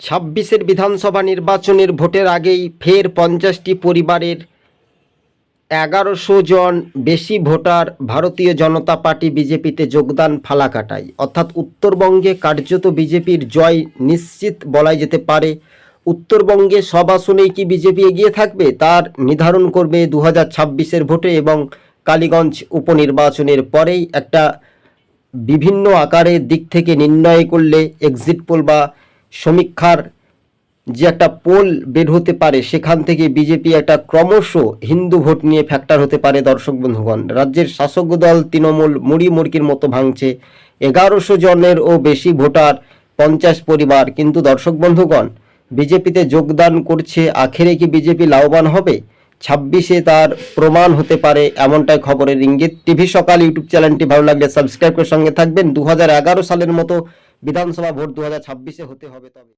ছাব্বিশের বিধানসভা নির্বাচনের ভোটের আগেই ফের পঞ্চাশটি পরিবারের এগারোশো জন বেশি ভোটার ভারতীয় জনতা পার্টি বিজেপিতে যোগদান ফালাকাটায়। অর্থাৎ উত্তরবঙ্গে কার্যত বিজেপির জয় নিশ্চিত বলাই যেতে পারে। উত্তরবঙ্গে সব আসনেই কি বিজেপি এগিয়ে থাকবে তার নির্ধারণ করবে দু হাজার ভোটে এবং কালীগঞ্জ উপনির্বাচনের পরেই একটা বিভিন্ন আকারের দিক থেকে নির্ণয় করলে এক্সিট পোল বা সমীক্ষার যে একটা পোল বের হতে পারে, সেখান থেকে বিজেপি একটা ক্রমশ হিন্দু ভোট নিয়ে ফ্যাক্টর হতে পারে দর্শক বন্ধুগণ। রাজ্যের শাসক দল তৃণমূল মুড়ি মুড়কির মতো ভাঙছে। এগারোশো জনের ও বেশি ভোটার, পঞ্চাশ পরিবার। কিন্তু দর্শক বন্ধুগণ, বিজেপিতে যোগদান করছে, আখেরে কি বিজেপি লাভবান হবে? ছাব্বিশে তার প্রমাণ হতে পারে এমনটাই খবরের ইঙ্গিত। টিভি সকাল ইউটিউব চ্যানেলটি ভালো লাগলে সাবস্ক্রাইব করে সঙ্গে থাকবেন। দু হাজার এগারো সালের মতো বিধানসভা ভোট দু হতে হবে তবে।